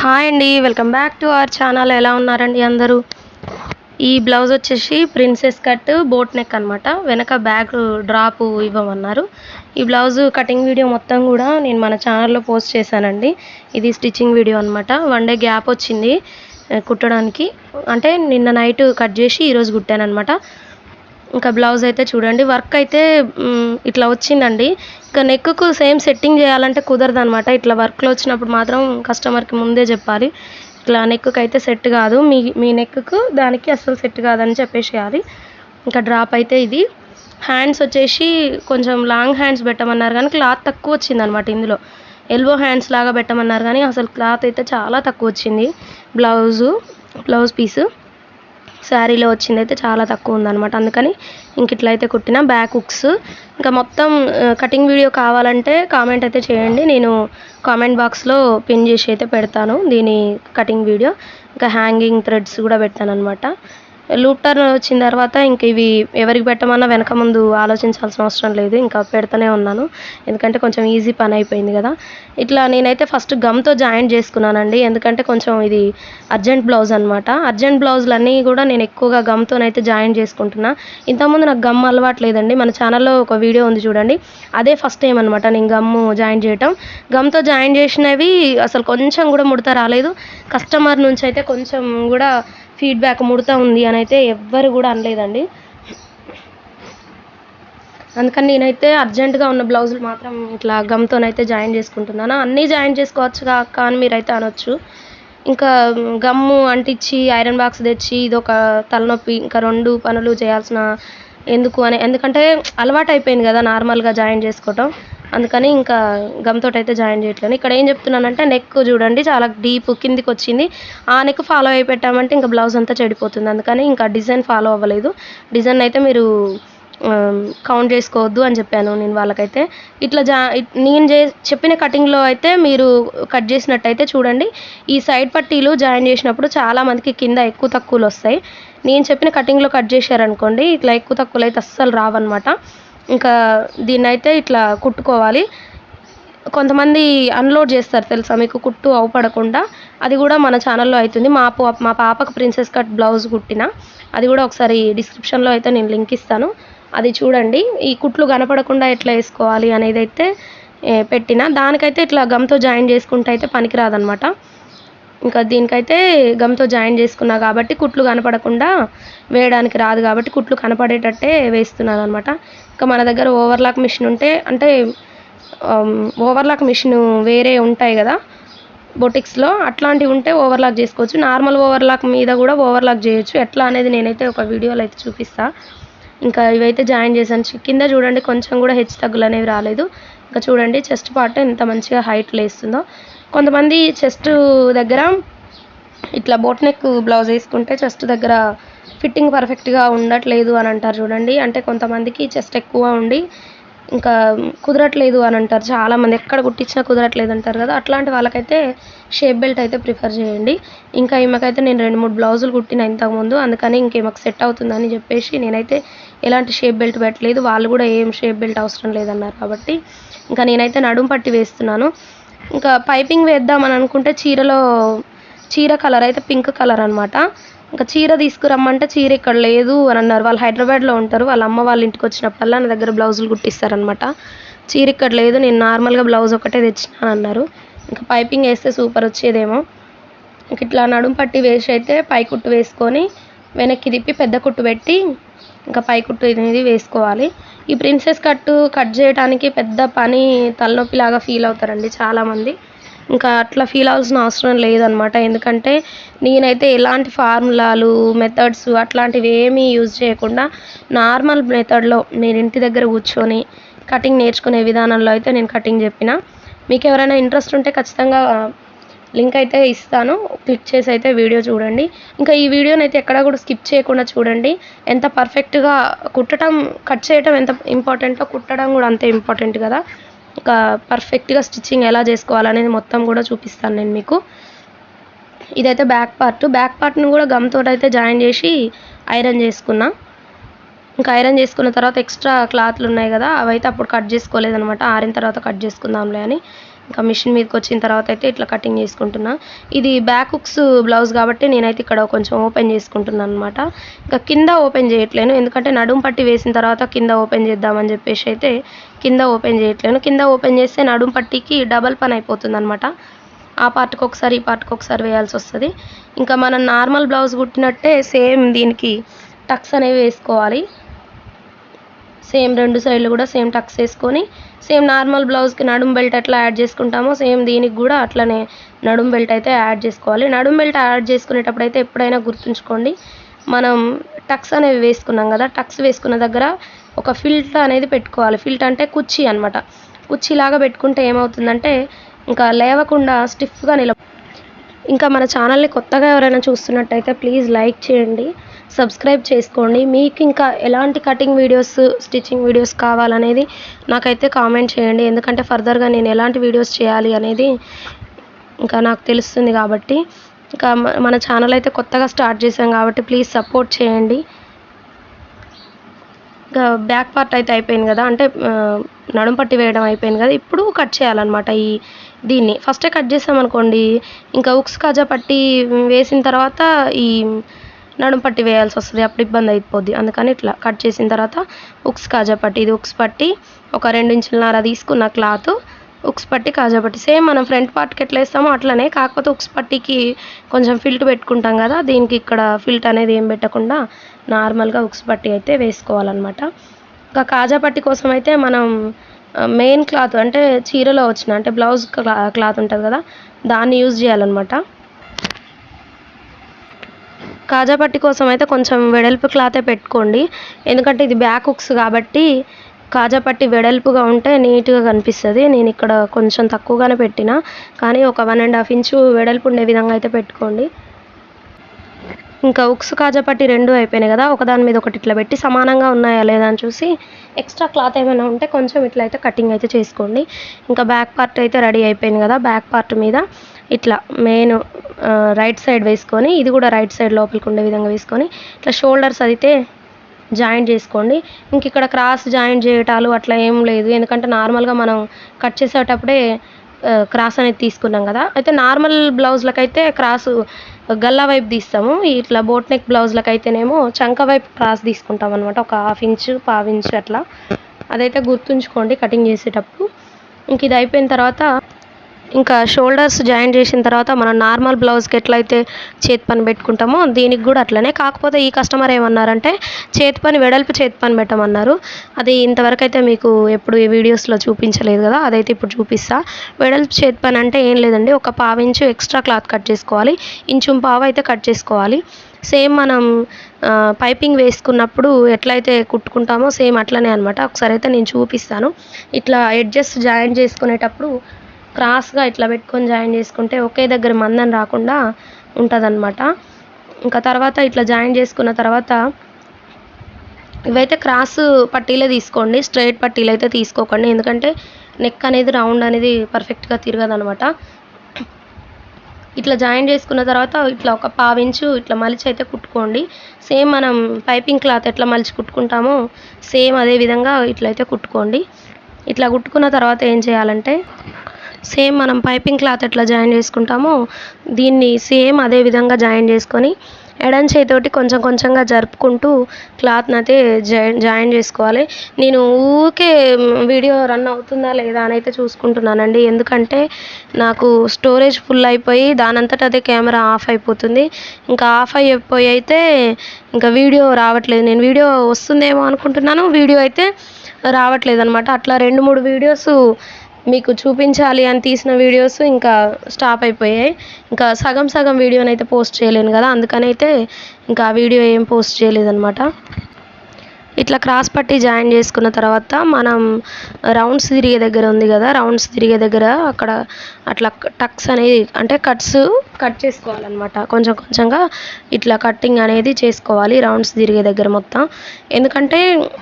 Hi అండి welcome back to our channel. ఎలా ఉన్నారండి అందరూ? ఈ బ్లౌజ్ వచ్చేసి ప్రిన్సెస్ కట్ బోట్ నెక్ అనమాట వెనక బ్యాక్ డ్రాప్ ఇవ్వమన్నారు. ఈ బ్లౌజ్ కటింగ్ వీడియో మొత్తం కూడా నేను మన ఛానల్లో పోస్ట్ చేశానండి. ఇది స్టిచ్చింగ్ వీడియో అనమాట వన్ డే గ్యాప్ వచ్చింది కుట్టడానికి. అంటే నిన్న నైట్ కట్ చేసి ఈరోజు కుట్టాను అనమాట ఇంకా బ్లౌజ్ అయితే చూడండి. వర్క్ అయితే ఇట్లా వచ్చిందండి. ఇంకా నెక్కు సేమ్ సెట్టింగ్ చేయాలంటే కుదరదు అనమాట ఇట్లా వర్క్లో వచ్చినప్పుడు మాత్రం కస్టమర్కి ముందే చెప్పాలి. ఇట్లా నెక్కు అయితే సెట్ కాదు. మీ మీ నెక్కు దానికి అస్సలు సెట్ కాదని చెప్పేసేయాలి ఇంకా డ్రాప్ అయితే ఇది. హ్యాండ్స్ వచ్చేసి కొంచెం లాంగ్ హ్యాండ్స్ పెట్టమన్నారు కానీ క్లాత్ తక్కువ వచ్చిందనమాట ఇందులో. ఎల్బో హ్యాండ్స్ లాగా పెట్టమన్నారు కానీ అసలు క్లాత్ అయితే చాలా తక్కువ వచ్చింది. Blouse blouse piece. శారీలో వచ్చింది అయితే చాలా తక్కువ ఉందన్నమాట. అందుకని ఇంక ఇట్లా అయితే కుట్టిన బ్యాక్ హుక్స్. ఇంకా మొత్తం కటింగ్ వీడియో కావాలంటే కామెంట్ అయితే చేయండి. నేను కామెంట్ బాక్స్లో పిన్ చేసి అయితే పెడతాను దీని కటింగ్ వీడియో. ఇంకా హ్యాంగింగ్ థ్రెడ్స్ కూడా పెడతాను అనమాట లూప్ టర్న్ వచ్చిన తర్వాత ఇంక ఇవి ఎవరికి పెట్టమన్నా వెనక ముందు ఆలోచించాల్సిన అవసరం లేదు. ఇంకా పెడతానే ఉన్నాను. ఎందుకంటే కొంచెం ఈజీ పని అయిపోయింది కదా. ఇట్లా నేనైతే ఫస్ట్ గమ్తో జాయింట్ చేసుకున్నానండి. ఎందుకంటే కొంచెం ఇది అర్జెంట్ బ్లౌజ్ అనమాట అర్జెంట్ బ్లౌజులన్నీ కూడా నేను ఎక్కువగా గమ్తోనైతే జాయింట్ చేసుకుంటున్నా. ఇంతకుముందు నాకు గమ్ అలవాటు లేదండి. మన ఛానల్లో ఒక వీడియో ఉంది చూడండి. అదే ఫస్ట్ టైం అనమాట నేను గమ్ము జాయిన్ చేయటం. గమ్తో జాయిన్ చేసినవి అసలు కొంచెం కూడా ముడత రాలేదు. కస్టమర్ నుంచి అయితే కొంచెం కూడా ఫీడ్బ్యాక్ ముడత ఉంది అని అయితే ఎవ్వరు కూడా అనలేదండి. అందుకని నేనైతే అర్జెంటుగా ఉన్న బ్లౌజులు మాత్రం ఇట్లా గమ్తోనైతే జాయిన్ చేసుకుంటున్నాను. అన్నీ జాయిన్ చేసుకోవచ్చు కాక అని మీరైతే అనొచ్చు. ఇంకా గమ్ము అంటించి ఐరన్ బాక్స్ తెచ్చి ఇదొక తలనొప్పి ఇంకా రెండు పనులు చేయాల్సిన ఎందుకు అని ఎందుకంటే అలవాటు అయిపోయింది కదా నార్మల్గా జాయిన్ చేసుకోవటం. అందుకని ఇంకా గమ్తో అయితే జాయిన్ చేయట్లేదు. ఇక్కడ ఏం చెప్తున్నానంటే నెక్ చూడండి చాలా డీప్ కిందికి వచ్చింది ఆ నెక్ ఫాలో అయి పెట్టామంటే ఇంకా బ్లౌజ్ అంతా చెడిపోతుంది. అందుకని ఇంకా డిజైన్ ఫాలో అవ్వలేదు. డిజైన్ అయితే మీరు కౌంట్ చేసుకోవద్దు అని చెప్పాను నేను వాళ్ళకైతే. ఇట్లా జా నేను చే చెప్పిన కటింగ్లో అయితే మీరు కట్ చేసినట్టయితే చూడండి. ఈ సైడ్ పట్టీలు జాయిన్ చేసినప్పుడు చాలామందికి కింద ఎక్కువ తక్కువలు వస్తాయి. నేను చెప్పిన కటింగ్లో కట్ చేశారనుకోండి ఇట్లా ఎక్కువ తక్కువలు అయితే అస్సలు రావన్నమాట. ఇంకా దీన్నైతే ఇట్లా కుట్టుకోవాలి. కొంతమంది అన్లోడ్ చేస్తారు తెలుసా మీకు? కుట్టు అవపడకుండా అది కూడా మన ఛానల్లో అవుతుంది మా మా పాపకు ప్రిన్సెస్ కట్ బ్లౌజ్ కుట్టిన. అది కూడా ఒకసారి డిస్క్రిప్షన్లో అయితే నేను లింక్ ఇస్తాను. అది చూడండి. ఈ కుట్లు కనపడకుండా ఎట్లా వేసుకోవాలి అనేది అయితే పెట్టిన. దానికైతే ఇట్లా గమ్తో జాయిన్ చేసుకుంటే అయితే పనికిరాదనమాట. ఇంకా దీనికైతే గమ్తో జాయిన్ చేసుకున్నా కాబట్టి కుట్లు కనపడకుండా వేయడానికి రాదు కాబట్టి కుట్లు కనపడేటట్టే వేస్తున్నాను అనమాట ఇంకా మన దగ్గర ఓవర్లాక్ మిషన్ ఉంటే అంటే ఓవర్లాక్ మిషన్ వేరే ఉంటాయి కదా బొటిక్స్లో అట్లాంటివి ఉంటే ఓవర్లాక్ చేసుకోవచ్చు. నార్మల్ ఓవర్లాక్ మీద కూడా ఓవర్లాక్ చేయొచ్చు. ఎట్లా అనేది నేనైతే ఒక వీడియోలో అయితే చూపిస్తా. ఇంకా ఇవైతే జాయిన్ చేశాను. కింద చూడండి కొంచెం కూడా హెచ్చు తగ్గులు అనేవి రాలేదు. ఇంకా చూడండి చెస్ట్ పార్ట్ ఎంత మంచిగా హైట్ లేస్తుందో. కొంతమంది చెస్ట్ దగ్గర ఇట్లా బోట్ నెక్ బ్లౌజ్ వేసుకుంటే చెస్ట్ దగ్గర ఫిట్టింగ్ పర్ఫెక్ట్గా ఉండట్లేదు అని అంటారు చూడండి. అంటే కొంతమందికి చెస్ట్ ఎక్కువ ఉండి ఇంకా కుదరట్లేదు అని అంటారు. చాలామంది ఎక్కడ కుట్టించినా కుదరట్లేదు అంటారు కదా. అట్లాంటి వాళ్ళకైతే షేప్ బెల్ట్ అయితే ప్రిఫర్ చేయండి. ఇంకా ఈమెకైతే నేను రెండు మూడు బ్లౌజులు కుట్టిన ఇంతకుముందు. అందుకని ఇంకేమకు సెట్ అవుతుందని చెప్పేసి నేనైతే ఎలాంటి షేప్ బెల్ట్ పెట్టలేదు. వాళ్ళు కూడా ఏం షేప్ బెల్ట్ అవసరం లేదన్నారు కాబట్టి. ఇంకా నేనైతే నడుం పట్టి వేస్తున్నాను. ఇంకా పైపింగ్ వేద్దామని అనుకుంటే చీరలో చీర కలర్ అయితే పింక్ కలర్ అనమాట ఇంకా చీర తీసుకురమ్మంటే చీర ఇక్కడ లేదు అని అన్నారు. వాళ్ళు హైదరాబాద్లో ఉంటారు. వాళ్ళ అమ్మ వాళ్ళ ఇంటికి వచ్చినప్పుడల్లా నా దగ్గర బ్లౌజులు కుట్టిస్తారనమాట చీర ఇక్కడ లేదు. నేను నార్మల్గా బ్లౌజ్ ఒకటే తెచ్చినాను అన్నారు. ఇంకా పైపింగ్ వేస్తే సూపర్ వచ్చేదేమో. ఇంక ఇట్లా నడుం పట్టి వేసి అయితే పై కుట్టు వేసుకొని వెనక్కి తిప్పి పెద్ద కుట్టు పెట్టి ఇంకా పై కుట్టు ఇది వేసుకోవాలి. ఈ ప్రిన్సెస్ కట్టు కట్ చేయడానికి పెద్ద పని తలనొప్పిలాగా ఫీల్ అవుతారండి చాలామంది. ఇంకా అట్లా ఫీల్ అవ్వాల్సిన అవసరం లేదనమాట. ఎందుకంటే నేనైతే ఎలాంటి ఫార్ములాలు మెథడ్స్ అట్లాంటివి ఏమీ యూజ్ చేయకుండా నార్మల్ మెథడ్లో నేను ఇంటి దగ్గర కూర్చొని కటింగ్ నేర్చుకునే విధానంలో అయితే నేను కటింగ్ చెప్పిన. మీకు ఎవరైనా ఇంట్రెస్ట్ ఉంటే ఖచ్చితంగా లింక్ అయితే ఇస్తాను. క్లిక్ చేసి అయితే వీడియో చూడండి. ఇంకా ఈ వీడియోని అయితే ఎక్కడా కూడా స్కిప్ చేయకుండా చూడండి. ఎంత పర్ఫెక్ట్గా కుట్టడం కట్ చేయడం ఎంత ఇంపార్టెంటో కుట్టడం కూడా అంతే ఇంపార్టెంట్ కదా. ఇంకా పర్ఫెక్ట్గా స్టిచ్చింగ్ ఎలా చేసుకోవాలనేది మొత్తం కూడా చూపిస్తాను నేను మీకు. ఇదైతే బ్యాక్ పార్ట్. బ్యాక్ పార్ట్ని కూడా గమ్తో అయితే జాయిన్ చేసి ఐరన్ చేసుకున్నా. ఇంకా ఐరన్ చేసుకున్న తర్వాత ఎక్స్ట్రా క్లాత్లు ఉన్నాయి కదా అవైతే అప్పుడు కట్ చేసుకోలేదనమాట ఆరిన తర్వాత కట్ చేసుకుందాంలే అని. ఇంకా మిషన్ మీదకి వచ్చిన తర్వాత అయితే ఇట్లా కటింగ్ చేసుకుంటున్నా. ఇది బ్యాక్ హుక్స్ బ్లౌజ్ కాబట్టి నేనైతే ఇక్కడ కొంచెం ఓపెన్ చేసుకుంటున్నాను అనమాట ఇంకా కింద ఓపెన్ చేయట్లేను. ఎందుకంటే నడుము పట్టి వేసిన తర్వాత కింద ఓపెన్ చేద్దామని చెప్పేసి అయితే కింద ఓపెన్ చేయట్లేను. కింద ఓపెన్ చేస్తే నడుము పట్టికి డబల్ పని అయిపోతుంది అనమాట ఆ పార్ట్కి ఒకసారి ఈ పార్ట్కి ఒకసారి వేయాల్సి వస్తుంది. ఇంకా మనం నార్మల్ బ్లౌజ్ కుట్టినట్టే సేమ్ దీనికి టక్స్ అనేవి వేసుకోవాలి. సేమ్ రెండు సైడ్లు కూడా సేమ్ టక్స్ వేసుకొని సేమ్ నార్మల్ బ్లౌజ్కి నడుం బెల్ట్ ఎట్లా యాడ్ చేసుకుంటామో. సేమ్ దీనికి కూడా అట్లనే నడుం బెల్ట్ అయితే యాడ్ చేసుకోవాలి. నడుం బెల్ట్ యాడ్ చేసుకునేటప్పుడు అయితే ఎప్పుడైనా గుర్తుంచుకోండి. మనం టక్స్ అనేవి వేసుకున్నాం కదా టక్స్ వేసుకున్న దగ్గర ఒక ఫిల్ట్ అనేది పెట్టుకోవాలి. ఫిల్ట్ అంటే కుర్చీ అనమాట కుర్చీలాగా పెట్టుకుంటే ఏమవుతుందంటే ఇంకా లేవకుండా స్టిఫ్గా నిల ఇంకా మన ఛానల్ని కొత్తగా ఎవరైనా చూస్తున్నట్టయితే ప్లీజ్ లైక్ చేయండి. సబ్స్క్రైబ్ చేసుకోండి. మీకు ఇంకా ఎలాంటి కటింగ్ వీడియోస్ స్టిచ్చింగ్ వీడియోస్ కావాలనేది నాకైతే కామెంట్ చేయండి. ఎందుకంటే ఫర్దర్గా నేను ఎలాంటి వీడియోస్ చేయాలి అనేది ఇంకా నాకు తెలుస్తుంది కాబట్టి. ఇంకా మన ఛానల్ అయితే కొత్తగా స్టార్ట్ చేసాం కాబట్టి ప్లీజ్ సపోర్ట్ చేయండి. ఇంకా బ్యాక్ పార్ట్ అయితే అయిపోయింది కదా. అంటే నడుం పట్టి వేయడం అయిపోయింది కదా. ఇప్పుడు కట్ చేయాలన్నమాట ఈ దీన్ని. ఫస్టే కట్ చేసామనుకోండి ఇంకా ఉక్స్ కాజా పట్టి వేసిన తర్వాత ఈ నడుం పట్టి వేయాల్సి వస్తుంది అప్పుడు ఇబ్బంది అయిపోద్ది. అందుకని ఇట్లా కట్ చేసిన తర్వాత ఉక్స్ కాజా పట్టి ఇది ఉక్స్ పట్టి ఒక రెండు ఇంచులన్నర తీసుకున్న క్లాత్ ఉక్స్ పట్టి కాజా పట్టి. సేమ్ మనం ఫ్రంట్ పార్ట్కి ఎట్లా వేస్తామో అట్లనే కాకపోతే ఉక్స్ పట్టికి కొంచెం ఫిల్ట్ పెట్టుకుంటాం కదా దీనికి ఇక్కడ ఫిల్ట్ అనేది ఏం పెట్టకుండా నార్మల్గా ఉక్స్ పట్టి అయితే వేసుకోవాలన్నమాట. ఇంకా కాజా పట్టి కోసం అయితే మనం మెయిన్ క్లాత్ అంటే చీరలో వచ్చిన అంటే బ్లౌజ్ క్లా క్లాత్ ఉంటుంది కదా దాన్ని యూజ్ చేయాలన్నమాట. కాజా పట్టి కోసం అయితే కొంచెం వెడల్పు క్లాతే పెట్టుకోండి. ఎందుకంటే ఇది బ్యాక్ హుక్స్ కాబట్టి కాజా పట్టి వెడల్పుగా ఉంటే నీట్గా కనిపిస్తుంది. నేను ఇక్కడ కొంచెం తక్కువగానే పెట్టిన. కానీ ఒక వన్ అండ్ హాఫ్ ఇంచు వెడల్పు ఉండే విధంగా అయితే పెట్టుకోండి. ఇంకా ఉక్స్ కాజాపట్టి రెండు అయిపోయినాయి కదా ఒకదాని మీద ఒకటి ఇట్లా పెట్టి సమానంగా ఉన్నాయా లేదా అని చూసి ఎక్స్ట్రా క్లాత్ ఏమైనా ఉంటే కొంచెం ఇట్లా అయితే కటింగ్ అయితే చేసుకోండి. ఇంకా బ్యాక్ పార్ట్ అయితే రెడీ అయిపోయింది కదా బ్యాక్ పార్ట్ మీద ఇట్లా మెయిన్ రైట్ సైడ్ వేసుకొని ఇది కూడా రైట్ సైడ్ లోపలికి ఉండే విధంగా వేసుకొని ఇట్లా షోల్డర్స్ అయితే జాయింట్ చేసుకోండి. ఇంక ఇక్కడ క్రాస్ జాయింట్ చేయటాలు అట్లా ఏం లేదు. ఎందుకంటే నార్మల్గా మనం కట్ చేసేటప్పుడే క్రాస్ అనేది తీసుకున్నాం కదా. అయితే నార్మల్ బ్లౌజ్లకైతే క్రాస్ గల్లా వైపు తీస్తాము. ఇట్లా బోట్ నెక్ బ్లౌజ్లకైతేనేమో చంక వైపు క్రాస్ తీసుకుంటాం అనమాట ఒక హాఫ్ ఇంచు పావు ఇంచు అట్లా. అదైతే గుర్తుంచుకోండి కటింగ్ చేసేటప్పుడు. ఇంక ఇది అయిపోయిన తర్వాత ఇంకా షోల్డర్స్ జాయిన్ చేసిన తర్వాత మనం నార్మల్ బ్లౌజ్కి ఎట్లయితే చేతి పని పెట్టుకుంటామో దీనికి కూడా అట్లనే. కాకపోతే ఈ కస్టమర్ ఏమన్నారంటే చేతి పని వెడల్పు చేతి పని పెట్టమన్నారు. అది ఇంతవరకు అయితే మీకు ఎప్పుడు ఈ వీడియోస్లో చూపించలేదు కదా అదైతే ఇప్పుడు చూపిస్తా. వెడల్పు చేతి పని అంటే ఏం లేదండి ఒక పావు ఇంచు ఎక్స్ట్రా క్లాత్ కట్ చేసుకోవాలి. ఇంచు పావు అయితే కట్ చేసుకోవాలి. సేమ్ మనం పైపింగ్ వేసుకున్నప్పుడు ఎట్లయితే కుట్టుకుంటామో సేమ్ అట్లనే అనమాట ఒకసారి అయితే నేను చూపిస్తాను. ఇట్లా ఎడ్జెస్ జాయిన్ చేసుకునేటప్పుడు క్రాస్గా ఇట్లా పెట్టుకొని జాయిన్ చేసుకుంటే ఒకే దగ్గర మందం రాకుండా ఉంటుందన్నమాట. ఇంకా తర్వాత ఇట్లా జాయిన్ చేసుకున్న తర్వాత ఇవైతే క్రాస్ పట్టీలే తీసుకోండి స్ట్రైట్ పట్టీలు అయితే తీసుకోకండి. ఎందుకంటే నెక్ అనేది రౌండ్ అనేది పర్ఫెక్ట్గా తిరగదనమాట ఇట్లా జాయిన్ చేసుకున్న తర్వాత ఇట్లా ఒక పావించు ఇట్లా మలిచి అయితే కుట్టుకోండి. సేమ్ మనం పైపింగ్ క్లాత్ ఎట్లా మలిచి కుట్టుకుంటామో సేమ్ అదే విధంగా ఇట్లయితే కుట్టుకోండి. ఇట్లా కుట్టుకున్న తర్వాత ఏం చేయాలంటే సేమ్ మనం పైపింగ్ క్లాత్ ఎట్లా జాయిన్ చేసుకుంటామో దీన్ని సేమ్ అదే విధంగా జాయిన్ చేసుకొని ఎడం చేతితోటి కొంచెం కొంచెంగా జరుపుకుంటూ క్లాత్ని అయితే జాయిన్ జాయిన్ చేసుకోవాలి. నేను ఊకే వీడియో రన్ అవుతుందా లేదా అని అయితే చూసుకుంటున్నానండి. ఎందుకంటే నాకు స్టోరేజ్ ఫుల్ అయిపోయి దానంతట అదే కెమెరా ఆఫ్ అయిపోతుంది. ఇంకా ఆఫ్ అయిపోయి అయితే ఇంకా వీడియో రావట్లేదు. నేను వీడియో వస్తుందేమో అనుకుంటున్నాను. వీడియో అయితే రావట్లేదు అనమాట అట్లా రెండు మూడు వీడియోస్ మీకు చూపించాలి అని తీసిన వీడియోస్ ఇంకా స్టాప్ అయిపోయాయి. ఇంకా సగం సగం వీడియోని అయితే పోస్ట్ చేయలేను కదా అందుకనైతే ఇంకా వీడియో ఏం పోస్ట్ చేయలేదన్నమాట. ఇట్లా క్రాస్ పట్టి జాయిన్ చేసుకున్న తర్వాత మనం రౌండ్స్ తిరిగే దగ్గర ఉంది కదా రౌండ్స్ తిరిగే దగ్గర అక్కడ అట్లా టక్స్ అనేది అంటే కట్స్ కట్ చేసుకోవాలన్నమాట. కొంచెం కొంచెంగా ఇట్లా కట్టింగ్ అనేది చేసుకోవాలి రౌండ్స్ తిరిగే దగ్గర మొత్తం. ఎందుకంటే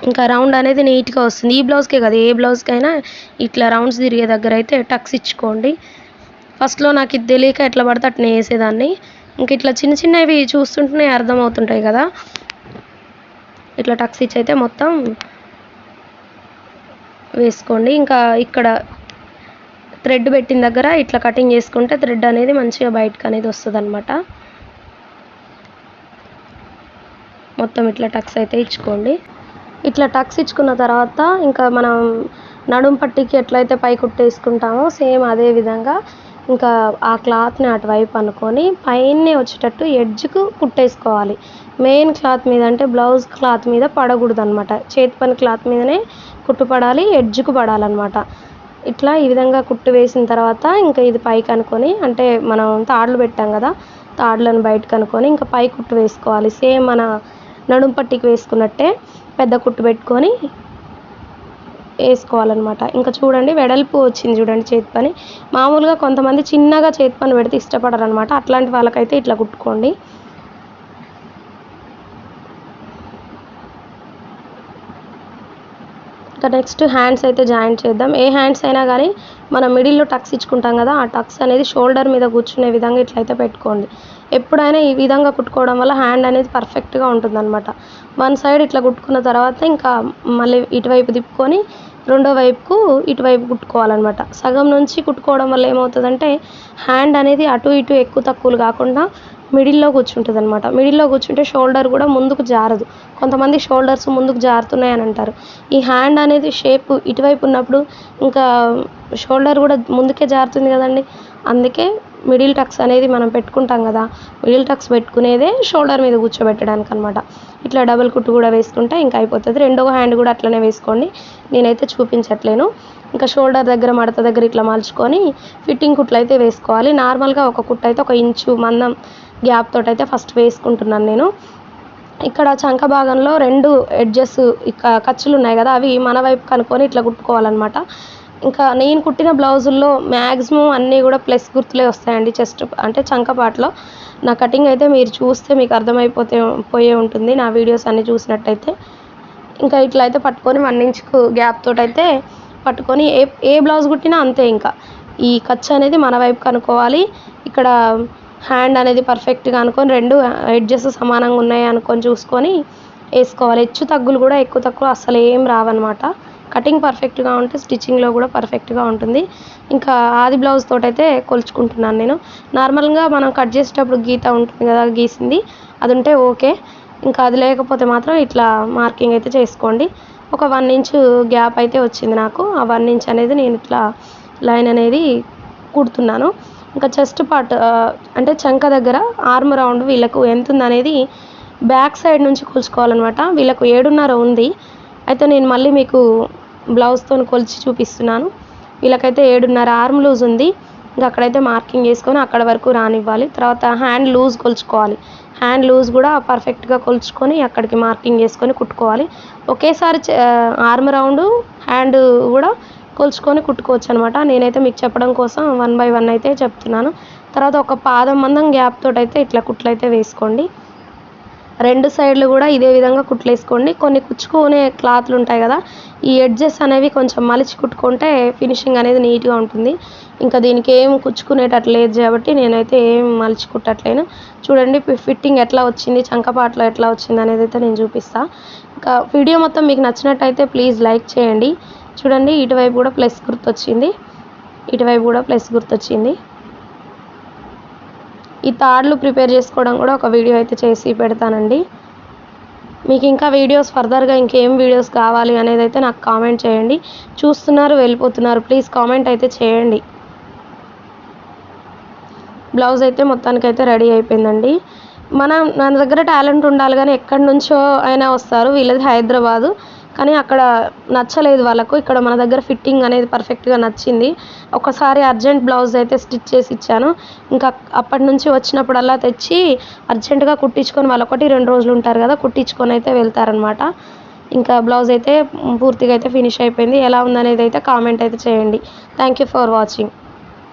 ఇంకా రౌండ్ అనేది నీట్గా వస్తుంది. ఈ బ్లౌజ్కే కదా ఏ బ్లౌజ్కైనా ఇట్లా రౌండ్స్ తిరిగే దగ్గర అయితే టక్స్ ఇచ్చుకోండి. ఫస్ట్లో నాకు ఇది తెలియక ఎట్లా పడితే అట్లా వేసేదాన్ని. ఇంక ఇట్లా చిన్న చిన్నవి చూస్తుంటేనే అర్థమవుతుంటాయి కదా. ఇట్లా టక్స్ ఇచ్చి అయితే మొత్తం వేసుకోండి. ఇంకా ఇక్కడ థ్రెడ్ పెట్టిన దగ్గర ఇట్లా కటింగ్ చేసుకుంటే థ్రెడ్ అనేది మంచిగా బయటకు అనేది వస్తుంది అనమాట మొత్తం ఇట్లా టక్స్ అయితే ఇచ్చుకోండి. ఇట్లా టక్స్ ఇచ్చుకున్న తర్వాత ఇంకా మనం నడుం పట్టికి ఎట్లయితే పై కుట్టేసుకుంటామో సేమ్ అదే విధంగా ఇంకా ఆ క్లాత్ని అటువైపు అనుకొని పైనే వచ్చేటట్టు ఎడ్జ్కు కుట్టేసుకోవాలి మెయిన్ క్లాత్ మీద అంటే బ్లౌజ్ క్లాత్ మీద పడకూడదు అనమాట చేతి పని క్లాత్ మీదనే కుట్టు పడాలి ఎడ్జ్కు పడాలన్నమాట. ఇట్లా ఈ విధంగా కుట్టు వేసిన తర్వాత ఇంకా ఇది పైకి అనుకొని అంటే మనం తాడులు పెట్టాం కదా తాడులను బయటకు అనుకొని ఇంకా పై కుట్టు వేసుకోవాలి. సేమ్ మన నడుం పట్టికి వేసుకున్నట్టే పెద్ద కుట్టు పెట్టుకొని వేసుకోవాలన్నమాట. ఇంకా చూడండి వెడల్పు వచ్చింది చూడండి చేతి పని. మామూలుగా కొంతమంది చిన్నగా చేతి పని పెడితే ఇష్టపడరు అనమాట అట్లాంటి వాళ్ళకైతే ఇట్లా కుట్టుకోండి. ఇంకా నెక్స్ట్ హ్యాండ్స్ అయితే జాయింట్ చేద్దాం. ఏ హ్యాండ్స్ అయినా కానీ మనం మిడిల్లో టక్స్ ఇచ్చుకుంటాం కదా ఆ టక్స్ అనేది షోల్డర్ మీద కూర్చునే విధంగా ఇట్లయితే పెట్టుకోండి. ఎప్పుడైనా ఈ విధంగా కుట్టుకోవడం వల్ల హ్యాండ్ అనేది పర్ఫెక్ట్గా ఉంటుందన్నమాట. వన్ సైడ్ ఇట్లా కుట్టుకున్న తర్వాత ఇంకా మళ్ళీ ఇటువైపు తిప్పుకొని రెండో వైపుకు ఇటువైపు కుట్టుకోవాలన్నమాట. సగం నుంచి కుట్టుకోవడం వల్ల ఏమవుతుందంటే హ్యాండ్ అనేది అటు ఇటు ఎక్కువ తక్కువలు కాకుండా మిడిల్లో కూర్చుంటుంది అనమాట మిడిల్లో కూర్చుంటే షోల్డర్ కూడా ముందుకు జారదు. కొంతమంది షోల్డర్స్ ముందుకు జారుతున్నాయి అని అంటారు. ఈ హ్యాండ్ అనేది షేప్ ఇటువైపు ఉన్నప్పుడు ఇంకా షోల్డర్ కూడా ముందుకే జారుతుంది కదండి. అందుకే మిడిల్ టక్స్ అనేది మనం పెట్టుకుంటాం కదా మిడిల్ టక్స్ పెట్టుకునేదే షోల్డర్ మీద కూర్చోబెట్టడానికి అనమాట ఇట్లా డబుల్ కుట్టు కూడా వేసుకుంటే ఇంకా అయిపోతుంది. రెండవ హ్యాండ్ కూడా అట్లనే వేసుకోండి. నేనైతే చూపించట్లేను. ఇంకా షోల్డర్ దగ్గర మడత దగ్గర ఇట్లా మలుచుకొని ఫిట్టింగ్ కుట్లు అయితే వేసుకోవాలి. నార్మల్గా ఒక కుట్టు అయితే ఒక ఇంచు మందం గ్యాప్ తోటి అయితే ఫస్ట్ వేసుకుంటున్నాను నేను. ఇక్కడ చంక భాగంలో రెండు ఎడ్జెస్ ఇక ఖర్చులు ఉన్నాయి కదా అవి మన వైపు కనుక్కొని ఇట్లా కుట్టుకోవాలన్నమాట. ఇంకా నేను కుట్టిన బ్లౌజుల్లో మ్యాక్సిమం అన్నీ కూడా ప్లస్ గుర్తులే వస్తాయండి చెస్ట్ అంటే చంకపాట్లో నా కటింగ్ అయితే మీరు చూస్తే మీకు అర్థమైపోతే పోయే ఉంటుంది. నా వీడియోస్ అన్నీ చూసినట్టయితే. ఇంకా ఇట్లా అయితే పట్టుకొని వన్ ఇంచ్కు గ్యాప్ తోటైతే అయితే పట్టుకొని ఏ ఏ బ్లౌజ్ కుట్టినా అంతే ఇంకా. ఈ ఖర్చు అనేది మన వైపు కనుక్కోవాలి. ఇక్కడ హ్యాండ్ అనేది పర్ఫెక్ట్గా అనుకొని రెండు ఎడ్జెస్ సమానంగా ఉన్నాయి అనుకొని చూసుకొని వేసుకోవాలి. హెచ్చు తగ్గులు కూడా ఎక్కువ తక్కువ అసలు ఏం రావన్నమాట. కటింగ్ పర్ఫెక్ట్గా ఉంటే స్టిచ్చింగ్లో కూడా పర్ఫెక్ట్గా ఉంటుంది. ఇంకా ఆది బ్లౌజ్ తోటైతే అయితే కొలుచుకుంటున్నాను నేను. నార్మల్గా మనం కట్ చేసేటప్పుడు గీత ఉంటుంది కదా గీసింది. అది ఉంటే ఓకే. ఇంకా అది లేకపోతే మాత్రం ఇట్లా మార్కింగ్ అయితే చేసుకోండి. ఒక వన్ ఇంచ్ గ్యాప్ అయితే వచ్చింది నాకు. ఆ వన్ ఇంచ్ అనేది నేను ఇట్లా లైన్ అనేది కుడుతున్నాను. ఇంకా చెస్ట్ పార్ట్ అంటే చంక దగ్గర ఆర్మ్ రౌండ్ వీళ్ళకు ఎంత ఉందనేది బ్యాక్ సైడ్ నుంచి కొలుచుకోవాలన్నమాట. వీళ్ళకు ఏడున్నర ఉంది. అయితే నేను మళ్ళీ మీకు బ్లౌజ్తో కొలిచి చూపిస్తున్నాను. వీళ్ళకైతే ఏడున్నర ఆర్మ్ లూజ్ ఉంది. ఇంకా అక్కడైతే మార్కింగ్ చేసుకొని అక్కడ వరకు రానివ్వాలి. తర్వాత హ్యాండ్ లూజ్ కొలుచుకోవాలి. హ్యాండ్ లూజ్ కూడా పర్ఫెక్ట్గా కొలుచుకొని అక్కడికి మార్కింగ్ చేసుకొని కుట్టుకోవాలి. ఒకేసారి ఆర్మ్ రౌండ్ హ్యాండ్ కూడా కొలుచుకొని కుట్టుకోవచ్చు అనమాట నేనైతే మీకు చెప్పడం కోసం వన్ బై వన్ అయితే చెప్తున్నాను. తర్వాత ఒక పాదం మందం గ్యాప్ తోటైతే అయితే ఇట్లా కుట్లయితే వేసుకోండి. రెండు సైడ్లు కూడా ఇదే విధంగా కుట్లు వేసుకోండి కొన్ని కుచ్చుకునే క్లాత్లు ఉంటాయి కదా ఈ ఎడ్జెస్ అనేవి కొంచెం మలిచి కుట్టుకుంటే ఫినిషింగ్ అనేది నీట్గా ఉంటుంది. ఇంకా దీనికి ఏం కుచ్చుకునేటట్లు లేదు కాబట్టి నేనైతే ఏం మలిచి కుట్టట్లేను. చూడండి ఫిట్టింగ్ ఎట్లా వచ్చింది చంకపాట్లో ఎట్లా వచ్చింది అనేది అయితే నేను చూపిస్తాను ఇంకా వీడియో మొత్తం మీకు నచ్చినట్టయితే ప్లీజ్ లైక్ చేయండి. చూడండి ఇటువైపు కూడా ప్లస్ గుర్తొచ్చింది. ఇటువైపు కూడా ప్లస్ గుర్తొచ్చింది. ఈ తాడ్లు ప్రిపేర్ చేసుకోవడం కూడా ఒక వీడియో అయితే చేసి పెడతానండి. మీకు ఇంకా వీడియోస్ ఫర్దర్గా ఇంకేం వీడియోస్ కావాలి అనేది అయితే నాకు కామెంట్ చేయండి. చూస్తున్నారు వెళ్ళిపోతున్నారు ప్లీజ్ కామెంట్ అయితే చేయండి. బ్లౌజ్ అయితే మొత్తానికైతే రెడీ అయిపోయిందండి. మనం మన దగ్గర టాలెంట్ ఉండాలి కానీ ఎక్కడి నుంచో అయినా వస్తారు. వీళ్ళది హైదరాబాదు. కానీ అక్కడ నచ్చలేదు వాళ్ళకు. ఇక్కడ మన దగ్గర ఫిట్టింగ్ అనేది పర్ఫెక్ట్గా నచ్చింది. ఒకసారి అర్జెంట్ బ్లౌజ్ అయితే స్టిచ్ చేసి ఇచ్చాను. ఇంకా అప్పటి నుంచి వచ్చినప్పుడల్లా తెచ్చి అర్జెంటుగా కుట్టించుకొని వాళ్ళు ఒకటి రెండు రోజులు ఉంటారు కదా కుట్టించుకొని అయితే వెళ్తారనమాట ఇంకా బ్లౌజ్ అయితే పూర్తిగా అయితే ఫినిష్ అయిపోయింది. ఎలా ఉందనేది అయితే కామెంట్ అయితే చేయండి. Thank you for watching